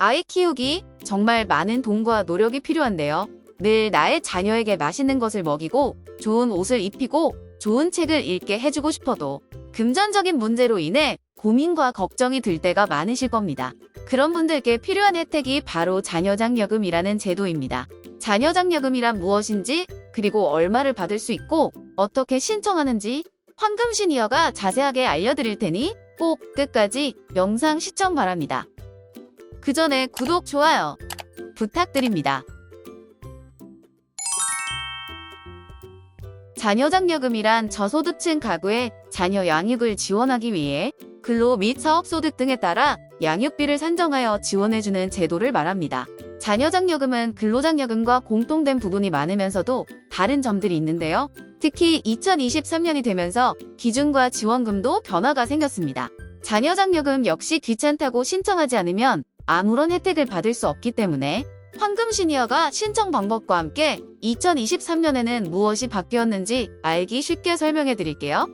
아이 키우기 정말 많은 돈과 노력이 필요한데요. 늘 나의 자녀에게 맛있는 것을 먹이고 좋은 옷을 입히고 좋은 책을 읽게 해주고 싶어도 금전적인 문제로 인해 고민과 걱정이 들 때가 많으실 겁니다. 그런 분들께 필요한 혜택이 바로 자녀장려금이라는 제도입니다. 자녀장려금이란 무엇인지 그리고 얼마를 받을 수 있고 어떻게 신청하는지 황금 시니어가 자세하게 알려드릴 테니 꼭 끝까지 영상 시청 바랍니다. 그 전에 구독, 좋아요 부탁드립니다. 자녀장려금이란 저소득층 가구의 자녀 양육을 지원하기 위해 근로 및 사업소득 등에 따라 양육비를 산정하여 지원해주는 제도를 말합니다. 자녀장려금은 근로장려금과 공통된 부분이 많으면서도 다른 점들이 있는데요. 특히 2023년이 되면서 기준과 지원금도 변화가 생겼습니다. 자녀장려금 역시 귀찮다고 신청하지 않으면 아무런 혜택을 받을 수 없기 때문에 황금 시니어가 신청 방법과 함께 2023년에는 무엇이 바뀌었는지 알기 쉽게 설명해 드릴게요.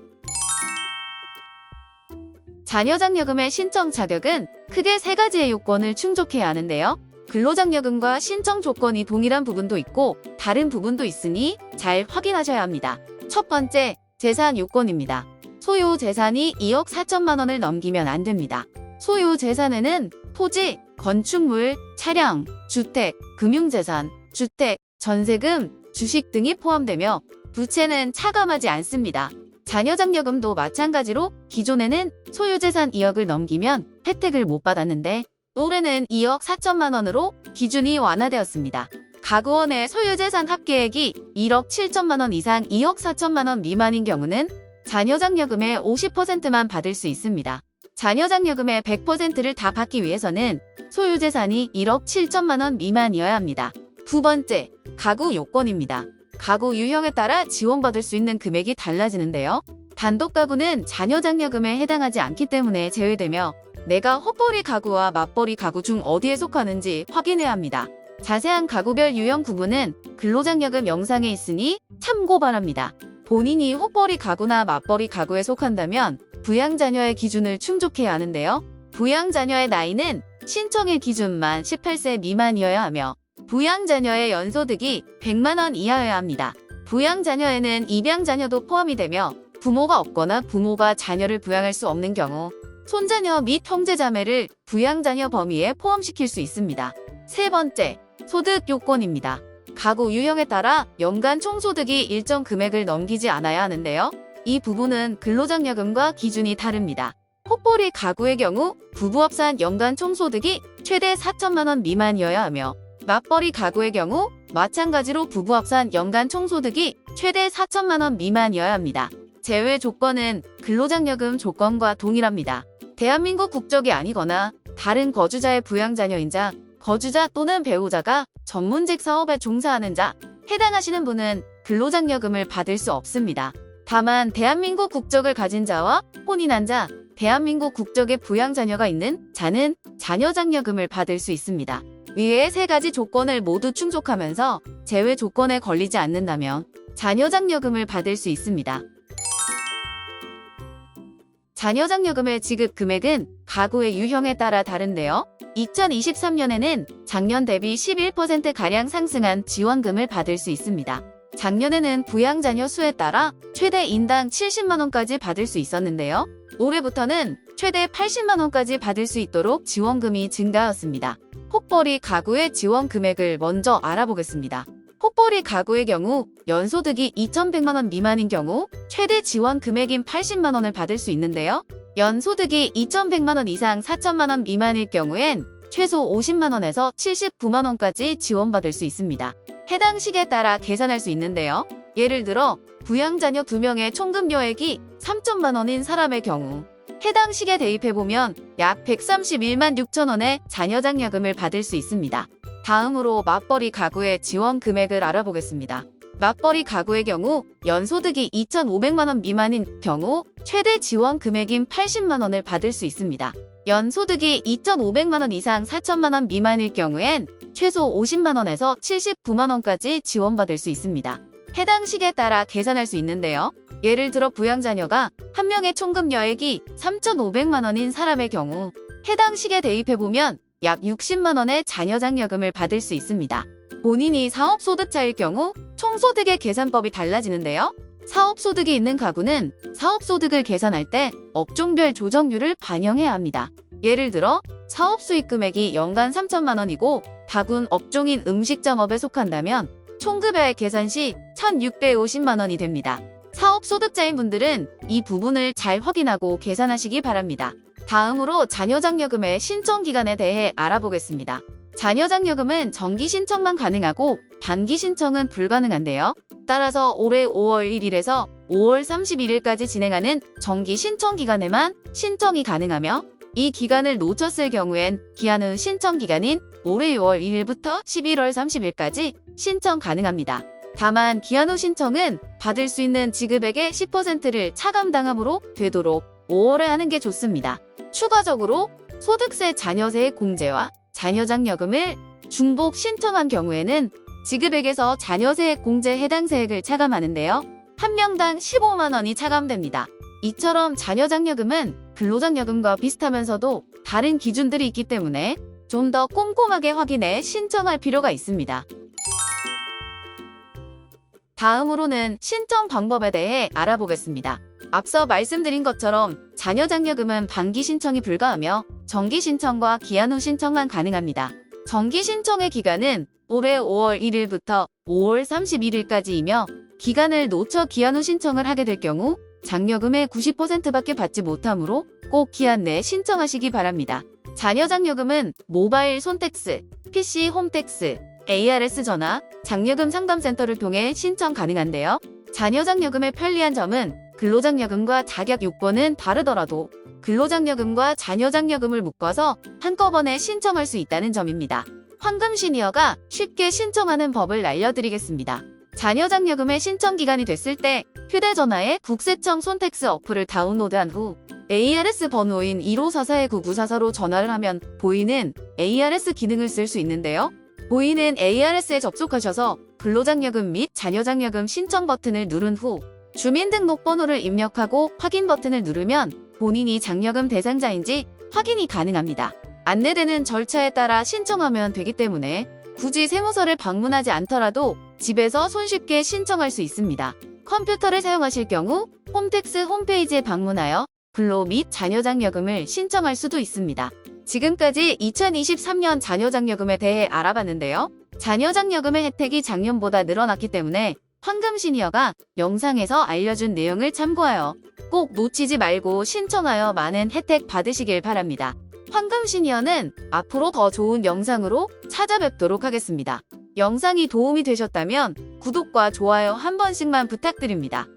자녀장려금의 신청 자격은 크게 세 가지의 요건을 충족해야 하는데요. 근로장려금과 신청 조건이 동일한 부분도 있고 다른 부분도 있으니 잘 확인하셔야 합니다. 첫 번째, 재산 요건입니다. 소유 재산이 2억 4천만 원을 넘기면 안 됩니다. 소유 재산에는 토지, 건축물, 차량, 주택, 금융재산, 주택, 전세금, 주식 등이 포함되며 부채는 차감하지 않습니다. 자녀장려금도 마찬가지로 기존에는 소유재산 2억을 넘기면 혜택을 못 받았는데 올해는 2억 4천만 원으로 기준이 완화되었습니다. 가구원의 소유재산 합계액이 1억 7천만 원 이상 2억 4천만 원 미만인 경우는 자녀장려금의 50%만 받을 수 있습니다. 자녀장려금의 100%를 다 받기 위해서는 소유재산이 1억 7천만 원 미만이어야 합니다. 두 번째, 가구 요건입니다. 가구 유형에 따라 지원받을 수 있는 금액이 달라지는데요. 단독 가구는 자녀장려금에 해당하지 않기 때문에 제외되며 내가 헛벌이 가구와 맞벌이 가구 중 어디에 속하는지 확인해야 합니다. 자세한 가구별 유형 구분은 근로장려금 영상에 있으니 참고 바랍니다. 본인이 헛벌이 가구나 맞벌이 가구에 속한다면 부양자녀의 기준을 충족해야 하는데요. 부양자녀의 나이는 신청일 기준만 18세 미만이어야 하며 부양자녀의 연소득이 100만 원 이하여야 합니다. 부양자녀에는 입양자녀도 포함이 되며 부모가 없거나 부모가 자녀를 부양할 수 없는 경우 손자녀 및 형제자매를 부양자녀 범위에 포함시킬 수 있습니다. 세 번째, 소득 요건입니다. 가구 유형에 따라 연간 총소득이 일정 금액을 넘기지 않아야 하는데요. 이 부분은 근로장려금과 기준이 다릅니다. 헛벌이 가구의 경우 부부 합산 연간 총소득이 최대 4천만 원 미만이어야 하며 맞벌이 가구의 경우 마찬가지로 부부 합산 연간 총소득이 최대 4천만 원 미만이어야 합니다. 제외 조건은 근로장려금 조건과 동일합니다. 대한민국 국적이 아니거나 다른 거주자의 부양자녀인 자, 거주자 또는 배우자가 전문직 사업에 종사하는 자, 해당하시는 분은 근로장려금을 받을 수 없습니다. 다만 대한민국 국적을 가진 자와 혼인한 자, 대한민국 국적의 부양자녀가 있는 자는 자녀장려금을 받을 수 있습니다. 위의 세 가지 조건을 모두 충족하면서 제외 조건에 걸리지 않는다면 자녀장려금을 받을 수 있습니다. 자녀장려금의 지급 금액은 가구의 유형에 따라 다른데요. 2023년에는 작년 대비 11%가량 상승한 지원금을 받을 수 있습니다. 작년에는 부양자녀 수에 따라 최대 인당 70만원까지 받을 수 있었는데요. 올해부터는 최대 80만원까지 받을 수 있도록 지원금이 증가하였습니다. 혹벌이 가구의 지원 금액을 먼저 알아보겠습니다. 혹벌이 가구의 경우 연소득이 2,100만원 미만인 경우 최대 지원 금액인 80만원을 받을 수 있는데요. 연소득이 2,100만원 이상 4천만원 미만일 경우엔 최소 50만원에서 79만원까지 지원받을 수 있습니다. 해당 식에 따라 계산할 수 있는데요. 예를 들어 부양자녀 2명의 총급여액이 3천만 원인 사람의 경우 해당 식에 대입해보면 약 131만 6천 원의 자녀장려금을 받을 수 있습니다. 다음으로 맞벌이 가구의 지원 금액을 알아보겠습니다. 맞벌이 가구의 경우 연소득이 2,500만 원 미만인 경우 최대 지원 금액인 80만 원을 받을 수 있습니다. 연 소득이 2,500만 원 이상 4천만 원 미만일 경우엔 최소 50만 원에서 79만 원까지 지원받을 수 있습니다. 해당 식에 따라 계산할 수 있는데요. 예를 들어 부양자녀가 한 명의 총급 여액이 3,500만 원인 사람의 경우 해당 식에 대입해보면 약 60만 원의 자녀장려금을 받을 수 있습니다. 본인이 사업소득자일 경우 총소득의 계산법이 달라지는데요. 사업소득이 있는 가구는 사업소득을 계산할 때 업종별 조정률을 반영해야 합니다. 예를 들어 사업 수익 금액이 연간 3천만 원이고 가군 업종인 음식점업에 속한다면 총급여의 계산 시 1,650만 원이 됩니다. 사업 소득자인 분들은 이 부분을 잘 확인하고 계산하시기 바랍니다. 다음으로 자녀장려금의 신청 기간에 대해 알아보겠습니다. 자녀장려금은 정기 신청만 가능하고 단기 신청은 불가능한데요. 따라서 올해 5월 1일에서 5월 31일까지 진행하는 정기 신청 기간에만 신청이 가능하며 이 기간을 놓쳤을 경우엔 기한 후 신청 기간인 올해 6월 1일부터 11월 30일까지 신청 가능합니다. 다만 기한 후 신청은 받을 수 있는 지급액의 10%를 차감당함으로 되도록 5월에 하는 게 좋습니다. 추가적으로 소득세 자녀세의 공제와 자녀장려금을 중복 신청한 경우에는 지급액에서 자녀세액 공제 해당 세액을 차감하는데요. 한 명당 15만 원이 차감됩니다. 이처럼 자녀장려금은 근로장려금과 비슷하면서도 다른 기준들이 있기 때문에 좀 더 꼼꼼하게 확인해 신청할 필요가 있습니다. 다음으로는 신청 방법에 대해 알아보겠습니다. 앞서 말씀드린 것처럼 자녀장려금은 반기 신청이 불가하며 정기 신청과 기한 후 신청만 가능합니다. 정기 신청의 기간은 올해 5월 1일부터 5월 31일까지이며 기간을 놓쳐 기한 후 신청을 하게 될 경우 장려금의 90%밖에 받지 못하므로 꼭 기한 내에 신청하시기 바랍니다. 자녀 장려금은 모바일 손택스, PC 홈택스, ARS 전화, 장려금 상담센터를 통해 신청 가능한데요. 자녀 장려금의 편리한 점은 근로장려금과 자격 요건은 다르더라도 근로장려금과 자녀장려금을 묶어서 한꺼번에 신청할 수 있다는 점입니다. 황금 시니어가 쉽게 신청하는 법을 알려드리겠습니다. 자녀 장려금의 신청 기간이 됐을 때 휴대전화에 국세청 손택스 어플을 다운로드한 후 ARS 번호인 1544-9944로 전화를 하면 보이는 ARS 기능을 쓸 수 있는데요. 보이는 ARS에 접속하셔서 근로장려금 및 자녀장려금 신청 버튼을 누른 후 주민등록번호를 입력하고 확인 버튼을 누르면 본인이 장려금 대상자인지 확인이 가능합니다. 안내되는 절차에 따라 신청하면 되기 때문에 굳이 세무서를 방문하지 않더라도 집에서 손쉽게 신청할 수 있습니다. 컴퓨터를 사용하실 경우 홈택스 홈페이지에 방문하여 근로 및 자녀장려금을 신청할 수도 있습니다. 지금까지 2023년 자녀장려금에 대해 알아봤는데요. 자녀장려금의 혜택이 작년보다 늘어났기 때문에 황금 시니어가 영상에서 알려준 내용을 참고하여 꼭 놓치지 말고 신청하여 많은 혜택 받으시길 바랍니다. 황금 시니어는 앞으로 더 좋은 영상으로 찾아뵙도록 하겠습니다. 영상이 도움이 되셨다면 구독과 좋아요 한 번씩만 부탁드립니다.